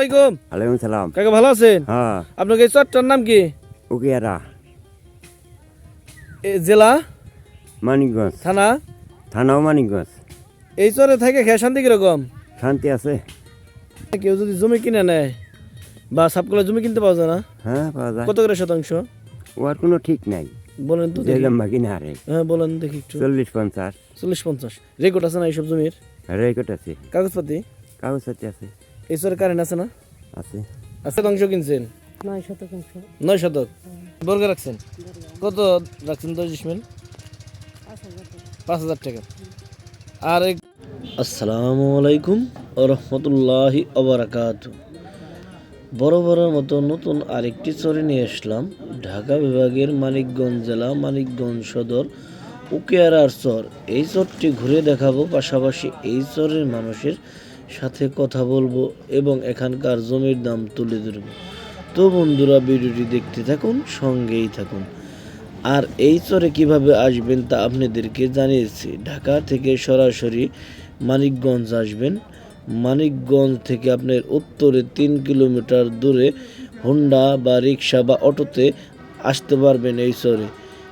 আলাইকুম। আলাইকুম সালাম। কাকা ভালো আছেন? হ্যাঁ। আপনার এই চরটার নাম কি? উকিয়ারা। জেলা? মানিকগঞ্জ। থানা? থানাও মানিকগঞ্জ। এই চরে থেকে খেয়ে শান্তি কীরকম? শান্তি আছে। কেউ যদি জমি কিনে নেয় বা সাপকলা জমি কিনতে পাওয়া যায় না? হ্যাঁ পাওয়া যায়। কত করে শতাংশ? ওর কোনো ঠিক নাই। বলেন তো দেখি। লম্বা কিনে হারে হ্যাঁ বলেন দেখি একটু। চল্লিশ পঞ্চাশ। চল্লিশ পঞ্চাশ। রেকর্ড আছে না এইসব জমির? রেকর্ড আছে। কাগজপাতি? কাগজ সাথে আছে। এই চরে কারেন্ট আছে না? আছে। আছে শতাংশ কিনছেন? নয় শতাংশ নয় শতক? বর্গে রাখছেন? কত রাখছেন? দশ ডিসমেল পাঁচ হাজার টাকা। আর এক- আসসালামু আলাইকুম ও রহমতুল্লাহি অবরাকাত বড় বড় মতো নতুন আরেকটি চরে নিয়ে আসলাম। ঢাকা বিভাগের মানিকগঞ্জ জেলা মানিকগঞ্জ সদর উকিয়ারার চর। এই চরটি ঘুরে দেখাবো। পাশাপাশি এই চরের মানুষের সাথে কথা বলব এবং এখানকার জমির দাম তুলে ধরব। তো বন্ধুরা, ভিডিওটি দেখতে থাকুন, সঙ্গেই থাকুন। আর এই চরে কীভাবে আসবেন তা আপনাদেরকে জানিয়েছি। ঢাকা থেকে সরাসরি মানিকগঞ্জ আসবেন। মানিকগঞ্জ থেকে আপনার উত্তরে তিন কিলোমিটার দূরে হোন্ডা বা রিক্সা বা অটোতে আসতে পারবেন এই চরে।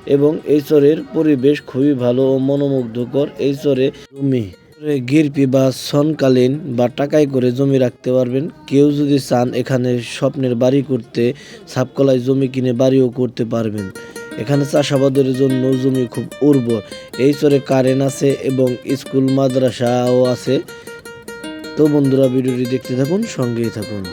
এবং এই চরের পরিবেশ খুবই ভালো ও মনোমুগ্ধকর। এই চরে জমি গিরপি বা সনকালীন বা টাকায় করে জমি রাখতে পারবেন। কেউ যদি চান এখানে স্বপ্নের বাড়ি করতে সাপকলায় জমি কিনে বাড়িও করতে পারবেন। এখানে চাষাবাদের জন্য জমি খুব উর্বর। এই চরে কারেন্ট আছে এবং স্কুল, মাদ্রাসাও আছে। তো বন্ধুরা, ভিডিওটি দেখতে থাকুন, সঙ্গেই থাকুন।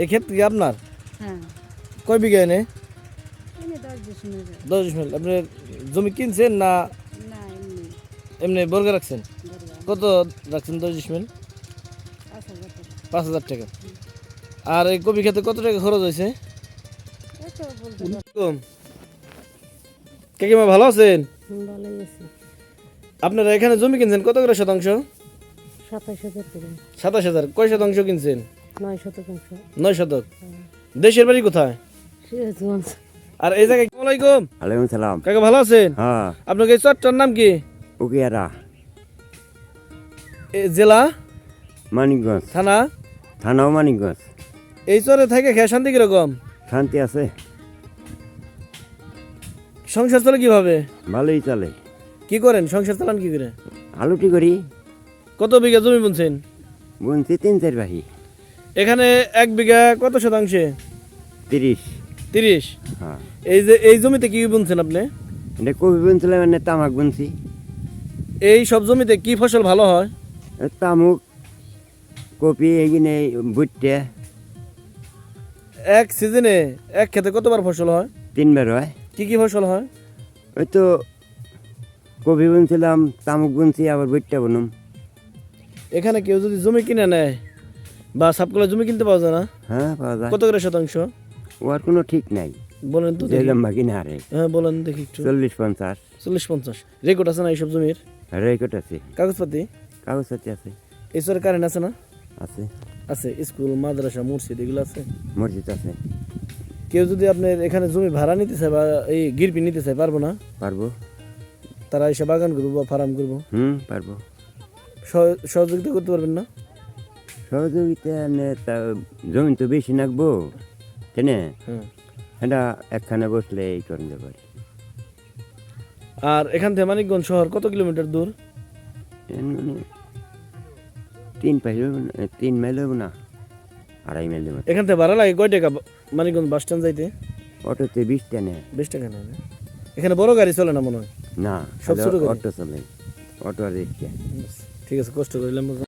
এই ক্ষেত কি আপনার? হ্যাঁ। কয় বিঘা এনে? দশ ডিসমেল আপনি জমি কিনছেন না না এমনি। বর্গে রাখছেন? কত রাখছেন দশ পাঁচ হাজার টাকা। পাঁচ হাজার টাকা। আর এই কপি খেতে কত টাকা খরচ হয়েছে? কাকিমা ভালো আছেন? আপনারা এখানে জমি কিনছেন কত করে শতাংশ? সাতাশ হাজার। কয় শতাংশ কিনছেন? নয় শতক দেশের বাড়ি কোথায়? সিরাজগঞ্জ। আর এই জায়গায় আসসালামু আলাইকুম আলাইকুম সালাম। কাকা ভালো আছেন? হ্যাঁ। আপনার এই চটটার নাম কি? উকিয়ারা। জেলা? মানিকগঞ্জ। থানা? থানাও মানিকগঞ্জ। এই চরে থেকে খেয়ে শান্তি কীরকম? শান্তি আছে। সংসার চলে কীভাবে? ভালোই চলে। কি করেন? সংসার চালান কি করে? আলুটি করি। কত বিঘা জমি বুনছেন? বুনছি তিন চার বাহি। এখানে এক বিঘা কত শতাংশে? তিরিশ। তিরিশ? হ্যাঁ। এই যে এই জমিতে কি বুনছেন আপনি? এটা কবি বুনছিলাম মানে তামাক বুনছি। এই সব জমিতে কি ফসল ভালো হয়? তামুক কপি এগিনে বুটতে এক সিজনে এক খেতে কতবার ফসল হয়? তিনবার হয়। কি কি ফসল হয়? ওই তো কপি বুনছিলাম তামুক বুনছি আবার বুটটা বুনুম। এখানে কেউ যদি জমি কিনে নেয় বা সাপকলা জমি কিনতে পাওয়া যায় না? হ্যাঁ পাওয়া যায়। কত করে শতাংশ? ওর কোনো ঠিক নাই। বলেন তো দেখি। দেখলাম বাকি না আরে হ্যাঁ বলেন দেখি একটু। চল্লিশ পঞ্চাশ। চল্লিশ পঞ্চাশ। রেকর্ড আছে না এইসব জমির? রেকর্ড আছে। কাগজপাতি? কাগজপাতি আছে। এই সরে কারেন্ট আছে না? আছে। আছে। স্কুল মাদ্রাসা মসজিদ এগুলো আছে? মসজিদ আছে। কেউ যদি আপনার এখানে জমি ভাড়া নিতে চায় বা এই গিরপি নিতে চায় পারব না? পারব। তারা এসে বাগান করব বা ফার্ম করব। হুম পারব। সহ- সহযোগিতা করতে পারবেন না? সহযোগিতা নে তা জমি তো বেশি নাকবো হ্যাঁ এটা একখানে বসলে এই করেন পারি আর এখান থেকে মানিকগঞ্জ শহর কত কিলোমিটার দূর? মানে তিন পাইল তিন মাইল হব না আড়াই মাইল এখান থেকে ভাড়া লাগে কয় টাকা মানিকগঞ্জ বাস স্ট্যান্ড যাইতে? অটোতে বিশটা নেয় বেশ টাকা নেয় এখানে বড় গাড়ি চলে না মনে হয়? না সব ছোট অটো চলে অটো আর রিক্সা ঠিক আছে কষ্ট করিলাম